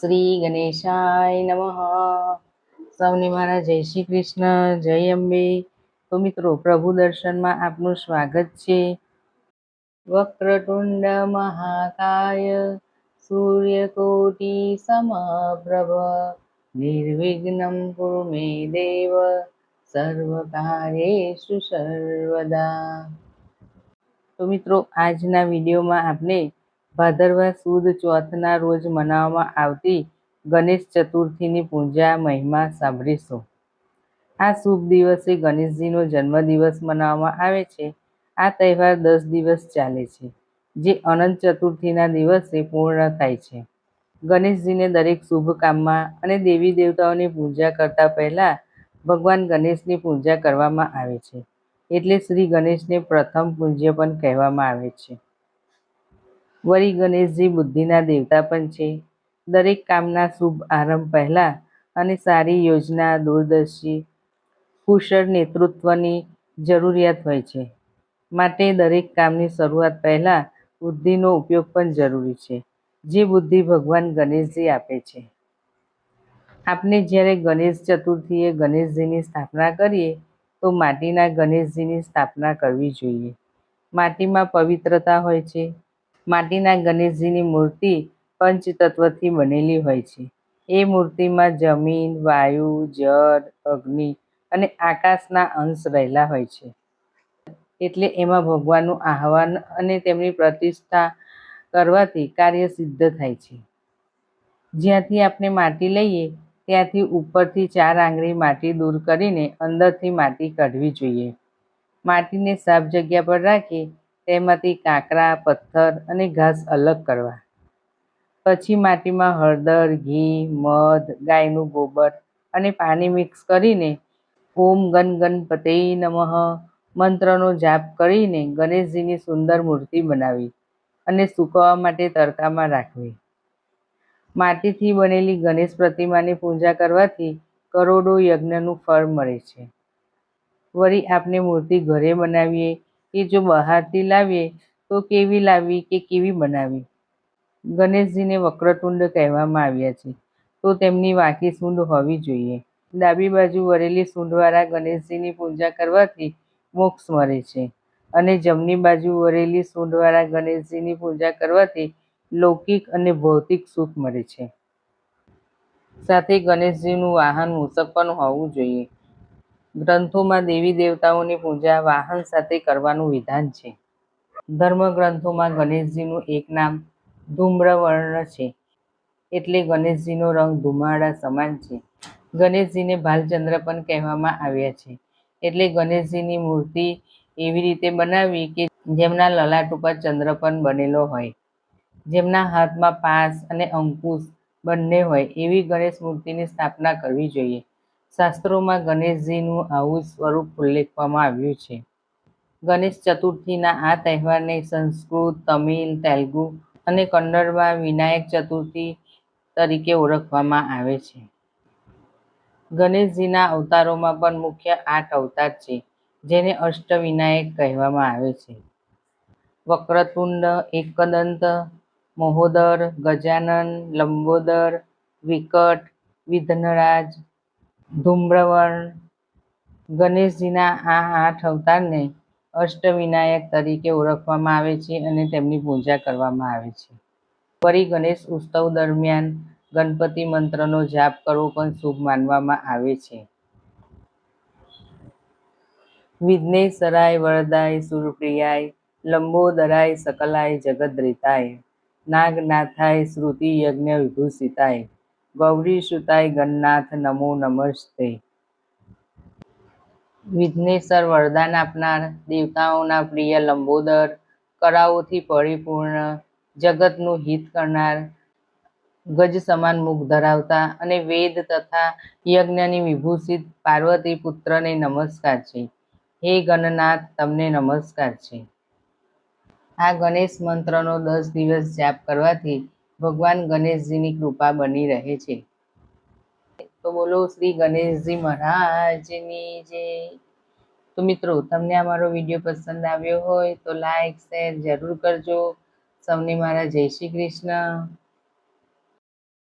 શ્રી ગણેશાય નમઃ. સૌને મારા જય શ્રી કૃષ્ણ, જય અંબે. તો મિત્રો, પ્રભુ દર્શનમાં આપનું સ્વાગત છે. વક્રતુંડ મહાકાય, સૂર્યકોટિ સમપ્રભ. નિર્વિઘ્નમ કુરુ મે દેવ સર્વકાર્યેષુ સર્વદા. તો મિત્રો, આજના વિડીયોમાં આપણે ભાદરવા સુદ ચોથના રોજ મનાવવામાં આવતી ગણેશ ચતુર્થીની પૂજા મહિમા સાંભળીશું. આ શુભ દિવસે ગણેશજીનો જન્મદિવસ મનાવવામાં આવે છે. આ તહેવાર દસ દિવસ ચાલે છે, જે અનંત ચતુર્થીના દિવસે પૂર્ણ થાય છે. ગણેશજીને દરેક શુભ કામમાં અને દેવી દેવતાઓની પૂજા કરતા પહેલા ભગવાન ગણેશની પૂજા કરવામાં આવે છે. એટલે શ્રી ગણેશને પ્રથમ પૂજ્ય પણ કહેવામાં આવે છે. વળી ગણેશજી બુદ્ધિના દેવતા પણ છે. દરેક કામના શુભ આરંભ પહેલાં અને સારી યોજના, દૂરદર્શી, કુશળ નેતૃત્વની જરૂરિયાત હોય છે. માટે દરેક કામની શરૂઆત પહેલાં બુદ્ધિનો ઉપયોગ પણ જરૂરી છે, જે બુદ્ધિ ભગવાન ગણેશજી આપે છે. આપણે જ્યારે ગણેશ ચતુર્થીએ ગણેશજીની સ્થાપના કરીએ, તો માટીના ગણેશજીની સ્થાપના કરવી જોઈએ. માટીમાં પવિત્રતા હોય છે માટીના ગણેશજીની મૂર્તિ પંચતત્વથી બનેલી હોય છે. એ મૂર્તિમાં જમીન, વાયુ, જળ, અગ્નિ અને આકાશના અંશ રહેલા હોય છે. એટલે એમાં ભગવાનનું આહવાન અને તેમની પ્રતિષ્ઠા કરવાથી કાર્ય સિદ્ધ થાય છે. જ્યાંથી આપણે માટી લઈએ, ત્યાંથી ઉપરથી ચાર આંગળી માટી દૂર કરીને અંદરથી માટી કાઢવી જોઈએ. માટીને સાફ જગ્યા પર રાખી તેમાંથી કાંકરા, પથ્થર અને ઘાસ અલગ કરવા. પછી માટીમાં હળદર, ઘી, મધ, ગાયનું ગોબર અને પાણી મિક્સ કરીને ઓમ ગન ગણપતે નમઃ મંત્રનો જાપ કરીને ગણેશજીની સુંદર મૂર્તિ બનાવી અને સૂકવવા માટે તડકામાં રાખવી. માટીથી બનેલી ગણેશ પ્રતિમાની પૂજા કરવાથી કરોડો યજ્ઞનું ફળ મળે છે. વળી આપણે મૂર્તિ ઘરે બનાવીએ કે જો બહારથી લાવીએ, તો કેવી લાવવી કે કેવી બનાવી? ગણેશજીને વક્રતુંડ કહેવામાં આવ્યા છે. તો તેમની વાંકી સૂંઢ હોવી જોઈએ. ડાબી બાજુ વરેલી સૂંઢવાળા ગણેશજીની પૂજા કરવાથી મોક્ષ મળે છે. અને જમણી બાજુ વરેલી સૂંઢવાળા ગણેશજીની પૂજા કરવાથી લૌકિક અને ભૌતિક સુખ મળે છે. સાથે ગણેશજીનું વાહન મૂસક પણ હોવું જોઈએ. ગ્રંથોમાં દેવી દેવતાઓની પૂજા વાહન સાથે કરવાનું વિધાન છે. ધર્મગ્રંથોમાં ગણેશજીનું એક નામ ધૂમ્રવર્ણ છે. એટલે ગણેશજીનો રંગ ધુમાડા સમાન છે. ગણેશજીને ભાલચંદ્ર પણ કહેવામાં આવ્યા છે. એટલે ગણેશજીની મૂર્તિ એવી રીતે બનાવી કે જેમના લલાટ ઉપર ચંદ્ર પણ બનેલો હોય. જેમના હાથમાં પાસ અને અંકુશ બંને હોય એવી ગણેશ મૂર્તિની સ્થાપના કરવી જોઈએ. શાસ્ત્રોમાં ગણેશજીનું આવું સ્વરૂપ ઉલ્લેખવામાં આવ્યું છે. ગણેશ ચતુર્થીના આ તહેવારને સંસ્કૃત, તમિલ, તેલુગુ અને કન્નડમાં વિનાયક ચતુર્થી તરીકે ઓળખવામાં આવે છે. ગણેશજીના અવતારોમાં પણ મુખ્ય આઠ અવતાર છે, જેને અષ્ટવિનાયક કહેવામાં આવે છે. વક્રતુંડ, એકદંત, મહોદર, ગજાનન, લંબોદર, વિકટ, વિઘ્નરાજ ધૂમ્રવર્ણ. ગણેશજીના આ આઠ અવતારને અષ્ટવિનાયક તરીકે ઓળખવામાં આવે છે અને તેમની પૂજા કરવામાં આવે છે. ફરી ગણેશ ઉત્સવ દરમિયાન ગણપતિ મંત્રનો જાપ કરવો પણ શુભ માનવામાં આવે છે. વિઘ્નેશ્વરાય વરદાય સુરપ્રિયાય લંબોદરાય સકલાય જગદ્રિતાય. નાગનાથાય શ્રુતિ યજ્ઞ વિભૂષિતાય. ગૌરી સુતાય ગણનાથ નમો નમસ્તે. વિઘ્નેશ્વર વરદાન આપનાર, દેવતાઓના પ્રિય લંબોદર કળાઓથી પરિપૂર્ણ, જગતનું હિત કરનાર, ગજ સમાન મુખ ધરાવતા અને વેદ તથા યજ્ઞની વિભૂષિત પાર્વતી પુત્રને નમસ્કાર છે. હે ગણનાથ, તમને નમસ્કાર છે. આ ગણેશ મંત્રનો દસ દિવસ જાપ કરવાથી ભગવાન ગણેશજીની કૃપા બની રહે છે. તો બોલો શ્રી ગણેશજી મહારાજની જે. તો મિત્રો, તમને આ મારો વીડિયો પસંદ આવ્યો હોય તો લાઈક, શેર જરૂર કરજો. સૌને મારા જય શ્રી કૃષ્ણ.